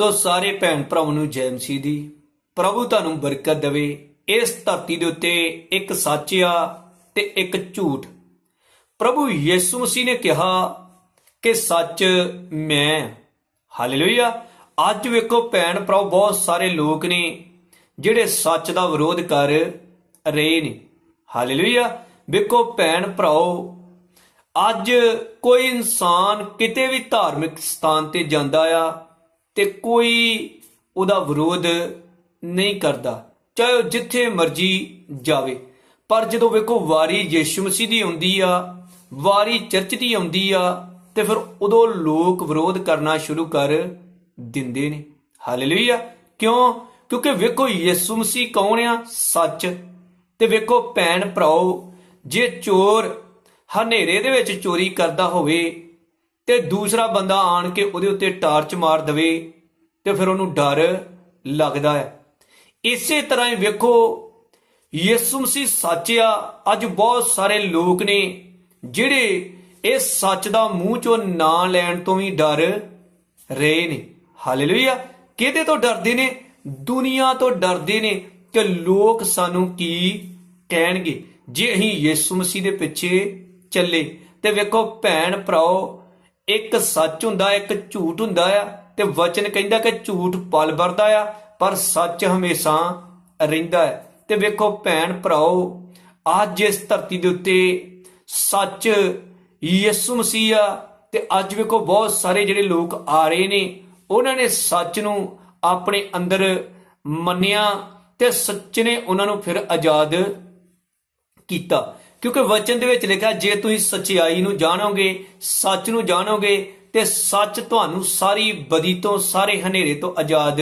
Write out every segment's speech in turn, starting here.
ਸੋ ਸਾਰੇ ਭੈਣ ਭਰਾਵਾਂ ਨੂੰ ਜੈ ਮਸੀਹ ਦੀ, ਪ੍ਰਭੂ ਤੁਹਾਨੂੰ ਬਰਕਤ ਦੇਵੇ। ਇਸ ਧਰਤੀ ਦੇ ਉੱਤੇ ਇੱਕ ਸੱਚ ਆ ਤੇ ਇੱਕ ਝੂਠ। ਪ੍ਰਭੂ ਯਿਸੂ ਮਸੀਹ ਨੇ ਕਿਹਾ ਕਿ ਸੱਚ ਮੈਂ ਹਾਲੇਲੂਇਆ। ਅੱਜ ਵੇਖੋ ਭੈਣ ਭਰਾਓ, ਬਹੁਤ ਸਾਰੇ ਲੋਕ ਨੇ ਜਿਹੜੇ ਸੱਚ ਦਾ ਵਿਰੋਧ ਕਰ ਰਹੇ ਨੇ। ਹਾਲੇਲੂਇਆ। ਵੇਖੋ ਭੈਣ ਭਰਾਓ, ਅੱਜ ਕੋਈ ਇਨਸਾਨ ਕਿਤੇ ਵੀ ਧਾਰਮਿਕ ਸਥਾਨ ਤੇ ਜਾਂਦਾ ਆ ਤੇ ਕੋਈ ਉਹਦਾ ਵਿਰੋਧ ਨਹੀਂ ਕਰਦਾ, ਚਾਹੇ ਉਹ ਜਿੱਥੇ ਮਰਜ਼ੀ ਜਾਵੇ। ਪਰ ਜਦੋਂ ਵੇਖੋ ਵਾਰੀ ਯਿਸੂ ਮਸੀਹ ਦੀ ਆਉਂਦੀ ਆ, ਵਾਰੀ ਚਰਚ ਦੀ ਆਉਂਦੀ ਆ, ਤੇ ਫਿਰ ਉਦੋਂ ਲੋਕ ਵਿਰੋਧ ਕਰਨਾ ਸ਼ੁਰੂ ਕਰ ਦਿੰਦੇ ਨੇ। ਹਾਲੇਲੂਇਆ! ਕਿਉਂ? ਕਿਉਂਕਿ ਵੇਖੋ ਯਿਸੂ ਮਸੀਹ ਕੌਣ ਆ? ਸੱਚ। ਤੇ ਵੇਖੋ ਭੈਣ ਭਰਾਓ, ਜੇ ਚੋਰ ਹਨੇਰੇ ਦੇ ਵਿੱਚ ਚੋਰੀ ਕਰਦਾ ਹੋਵੇ ਤੇ ਦੂਸਰਾ ਬੰਦਾ ਆਣ ਕੇ ਉਹਦੇ ਉੱਤੇ ਟਾਰਚ ਮਾਰ ਦਵੇ ਤੇ ਫਿਰ ਉਹਨੂੰ ਡਰ ਲੱਗਦਾ ਹੈ। ਇਸੇ ਤਰ੍ਹਾਂ ਹੀ ਵੇਖੋ, ਯਿਸੂ ਮਸੀਹ ਸੱਚ ਆ, ਅੱਜ ਬਹੁਤ ਸਾਰੇ ਲੋਕ ਨੇ ਜਿਹੜੇ ਇਸ ਸੱਚ ਦਾ ਮੂੰਹ ਚੋਂ ਨਾਂ ਲੈਣ ਤੋਂ ਵੀ ਡਰ ਰਹੇ ਨੇ। ਹਾਲੇਲੂਇਆ। ਕਿਹਦੇ ਤੋਂ ਡਰਦੇ ਨੇ? ਦੁਨੀਆ ਤੋਂ ਡਰਦੇ ਨੇ ਕਿ ਲੋਕ ਸਾਨੂੰ ਕੀ ਕਹਿਣਗੇ? ਜੇ ਅਸੀਂ ਯਿਸੂ ਮਸੀਹ ਦੇ ਪਿੱਛੇ ਚੱਲੇ ਤੇ ਵੇਖੋ ਭੈਣ ਭਰਾਓ ਇੱਕ ਸੱਚ ਹੁੰਦਾ, ਇੱਕ ਝੂਠ ਹੁੰਦਾ ਆ, ਤੇ ਵਚਨ ਕਹਿੰਦਾ ਕਿ ਝੂਠ ਪਲ ਵਰਦਾ ਆ, ਪਰ ਸੱਚ ਹਮੇਸ਼ਾ ਰਹਿੰਦਾ ਹੈ। ਤੇ ਵੇਖੋ ਭੈਣ ਭਰਾਓ, ਅੱਜ ਇਸ ਧਰਤੀ ਦੇ ਉੱਤੇ ਸੱਚ ਯਿਸੂ ਮਸੀਹ ਆ, ਤੇ ਅੱਜ ਵੇਖੋ ਬਹੁਤ ਸਾਰੇ ਜਿਹੜੇ ਲੋਕ ਆ ਰਹੇ ਨੇ, ਉਹਨਾਂ ਨੇ ਸੱਚ ਨੂੰ ਆਪਣੇ ਅੰਦਰ ਮੰਨਿਆ ਤੇ ਸੱਚ ਨੇ ਉਹਨਾਂ ਨੂੰ ਫਿਰ ਆਜ਼ਾਦ ਕੀਤਾ। ਕਿਉਂਕਿ ਵਚਨ ਦੇ ਵਿੱਚ ਲਿਖਿਆ, ਜੇ ਤੁਸੀਂ ਸਚਾਈ ਨੂੰ ਜਾਣੋਗੇ, ਸੱਚ ਨੂੰ ਜਾਣੋਗੇ, ਤੇ ਸੱਚ ਤੁਹਾਨੂੰ ਸਾਰੀ ਬਦੀ ਤੋਂ, ਸਾਰੇ ਹਨੇਰੇ ਤੋਂ ਆਜ਼ਾਦ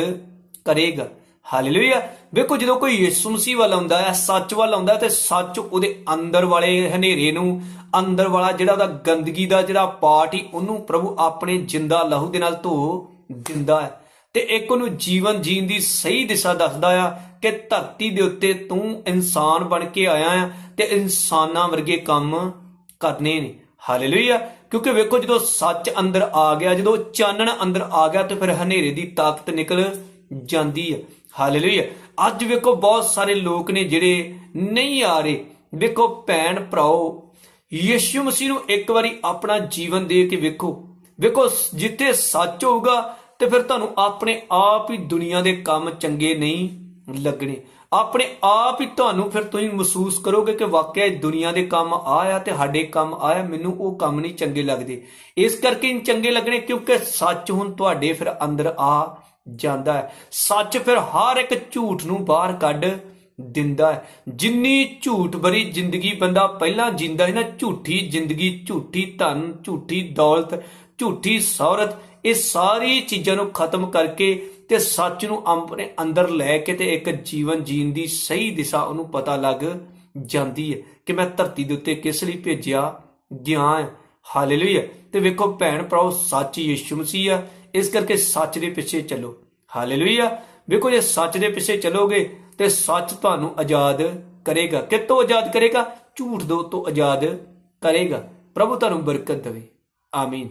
ਕਰੇਗਾ। ਹਾਲੇਲੂਇਆ ਵੇਖੋ, ਜਦੋਂ ਕੋਈ ਯਿਸੂ ਮਸੀਹ ਵੱਲ ਆਉਂਦਾ ਹੈ, ਸੱਚ ਵੱਲ ਆਉਂਦਾ ਤੇ ਸੱਚ ਉਹਦੇ ਅੰਦਰ ਵਾਲੇ ਹਨੇਰੇ ਨੂੰ, ਅੰਦਰ ਵਾਲਾ ਜਿਹੜਾ ਉਹਦਾ ਗੰਦਗੀ ਦਾ ਜਿਹੜਾ ਪਾਰਟ ਹੀ, ਉਹਨੂੰ ਪ੍ਰਭੂ ਆਪਣੇ ਜਿੰਦਾ ਲਹੂ ਦੇ ਨਾਲ ਧੋ ਦਿੰਦਾ ਹੈ। ਤੇ ਇੱਕ ਉਹਨੂੰ ਜੀਵਨ ਜੀਣ ਦੀ ਸਹੀ ਦਿਸ਼ਾ ਦੱਸਦਾ ਆ ਕਿ ਧਰਤੀ ਦੇ ਉੱਤੇ ਤੂੰ ਇਨਸਾਨ ਬਣ ਕੇ ਆਇਆ ਆ ਤੇ ਇਨਸਾਨਾਂ ਵਰਗੇ ਕੰਮ ਕਰਨੇ ਨੇ। ਹਾਲੇਲੂਇਆ ਕਿਉਂਕਿ ਵੇਖੋ ਜਦੋਂ ਸੱਚ ਅੰਦਰ ਆ ਗਿਆ, ਜਦੋਂ ਚਾਨਣ ਅੰਦਰ ਆ ਗਿਆ ਤੇ ਫਿਰ ਹਨੇਰੇ ਦੀ ਤਾਕਤ ਨਿਕਲ ਜਾਂਦੀ ਹੈ ਹਾਲੇਲੂਇਆ ਅੱਜ ਵੇਖੋ ਬਹੁਤ ਸਾਰੇ ਲੋਕ ਨੇ ਜਿਹੜੇ ਨਹੀਂ ਆ ਰਹੇ। ਵੇਖੋ ਭੈਣ ਭਰਾਓ, ਯਿਸੂ ਮਸੀਹ ਨੂੰ ਇੱਕ ਵਾਰੀ ਆਪਣਾ ਜੀਵਨ ਦੇ ਕੇ ਵੇਖੋ। ਵੇਖੋ ਜਿੱਥੇ ਸੱਚ ਹੋਊਗਾ ਤੇ ਫਿਰ ਤੁਹਾਨੂੰ ਆਪਣੇ ਆਪ ਹੀ ਦੁਨੀਆ ਦੇ ਕੰਮ ਚੰਗੇ ਨਹੀਂ ਲੱਗਣੇ। ਆਪਣੇ ਆਪ ਹੀ ਤੁਹਾਨੂੰ ਫਿਰ ਤੁਸੀਂ ਮਹਿਸੂਸ ਕਰੋਗੇ ਕਿ ਵਾਕਿਆ ਇਹ ਦੁਨੀਆ ਦੇ ਕੰਮ ਆਇਆ ਤੇ ਸਾਡੇ ਕੰਮ ਆਇਆ, ਮੈਨੂੰ ਉਹ ਕੰਮ ਨਹੀਂ ਚੰਗੇ ਲੱਗਦੇ। ਇਸ ਕਰਕੇ ਨਹੀਂ ਚੰਗੇ ਲੱਗਣੇ ਕਿਉਂਕਿ ਸੱਚ ਹੁਣ ਤੁਹਾਡੇ ਫਿਰ ਅੰਦਰ ਆ ਜਾਂਦਾ ਹੈ। ਸੱਚ ਫਿਰ ਹਰ ਇੱਕ ਝੂਠ ਨੂੰ ਬਾਹਰ ਕੱਢ ਦਿੰਦਾ ਹੈ। ਜਿੰਨੀ ਝੂਠ ਭਰੀ ਜ਼ਿੰਦਗੀ ਬੰਦਾ ਪਹਿਲਾਂ ਜਿੰਦਾ ਹੈ ਨਾ, ਝੂਠੀ ਜ਼ਿੰਦਗੀ, ਝੂਠੀ ਧਨ, ਝੂਠੀ ਦੌਲਤ, ਝੂਠੀ ਸ਼ੌਹਰਤ ਇਹ ਸਾਰੀ ਚੀਜ਼ਾਂ ਨੂੰ ਖਤਮ ਕਰਕੇ ਤੇ ਸੱਚ ਨੂੰ ਆਪਣੇ ਅੰਦਰ ਲੈ ਕੇ ਤੇ ਇੱਕ ਜੀਵਨ ਜੀਣ ਦੀ ਸਹੀ ਦਿਸ਼ਾ ਉਹਨੂੰ ਪਤਾ ਲੱਗ ਜਾਂਦੀ ਹੈ ਕਿ ਮੈਂ ਧਰਤੀ ਦੇ ਉੱਤੇ ਕਿਸ ਲਈ ਭੇਜਿਆ ਗਿਆ ਹਾਂ। ਹਾਲੇਲੂਇਆ ਤੇ ਵੇਖੋ ਭੈਣ ਭਰਾਓ, ਸੱਚ ਯਿਸੂ ਮਸੀਹ ਆ। ਇਸ ਕਰਕੇ ਸੱਚ ਦੇ ਪਿੱਛੇ ਚੱਲੋ। ਹਾਲੇਲੂਇਆ ਵੇਖੋ ਜੇ ਸੱਚ ਦੇ ਪਿੱਛੇ ਚੱਲੋਗੇ ਤੇ ਸੱਚ ਤੁਹਾਨੂੰ ਆਜ਼ਾਦ ਕਰੇਗਾ। ਕਿਤੋਂ ਆਜ਼ਾਦ ਕਰੇਗਾ? ਝੂਠ ਦੋ ਤੋਂ ਆਜ਼ਾਦ ਕਰੇਗਾ। ਪ੍ਰਭੂ ਤੁਹਾਨੂੰ ਬਰਕਤ ਦੇਵੇ। ਆਮੀਨ